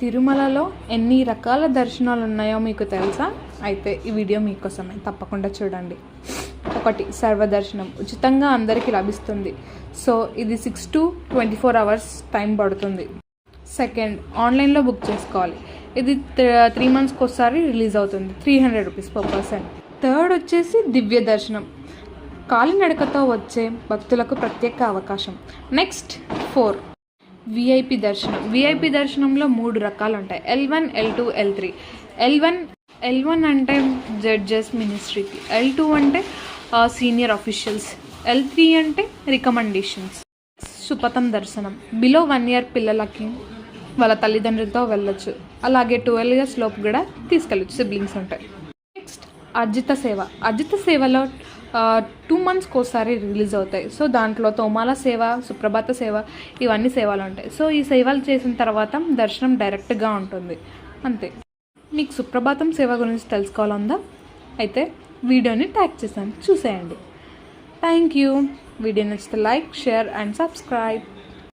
తిరుమలలో ఎన్ని రకాల దర్శనాలు ఉన్నాయో మీకు తెలుసా? అయితే ఈ వీడియో మీకోసమే. తప్పకుండా చూడండి. ఒకటి సర్వదర్శనం. ఉచితంగా అందరికీ లభిస్తుంది. సో ఇది six to twenty four hours time పడుతుంది. సెకండ్ ఆన్లైన్లో బుక్ చేసుకోవాలి. ఇది త్రీ మంత్స్కి ఒకసారి రిలీజ్ అవుతుంది. Three hundred rupees per person. Third వచ్చేసి దివ్య దర్శనం. కాలినడకతో వచ్చే భక్తులకు ప్రత్యేక అవకాశం. Next four. విఐపి దర్శనం. విఐపి దర్శనంలో మూడు రకాలు ఉంటాయి L one L two L three L one L one అంటే జడ్జెస్ మినిస్ట్రీకి. ఎల్ టూ అంటే సీనియర్ అఫీషియల్స్ ఎల్ త్రీ అంటే రికమెండేషన్స్. సుపథం దర్శనం. బిలో వన్ ఇయర్ పిల్లలకి వాళ్ళ తల్లిదండ్రులతో వెళ్ళొచ్చు. అలాగే ట్వెల్వ్ ఇయర్స్ లోపు కూడా తీసుకెళ్ళచ్చు. సిబ్లింగ్స్ ఉంటాయి. నెక్స్ట్ అర్జిత సేవ. అర్జిత సేవలో టూ మంత్స్కి ఒకసారి రిలీజ్ అవుతాయి. సో దాంట్లో తోమాల సేవ సుప్రభాత సేవ ఇవన్నీ సేవలు ఉంటాయి. సో ఈ సేవలు చేసిన తర్వాత దర్శనం డైరెక్ట్గా ఉంటుంది. అంతే. మీకు సుప్రభాతం సేవ గురించి తెలుసుకోవాలందా? అయితే వీడియోని ట్యాగ్ చేశాను. చూసేయండి. థ్యాంక్ యూ వీడియో నచ్చితే లైక్ షేర్ అండ్ సబ్స్క్రైబ్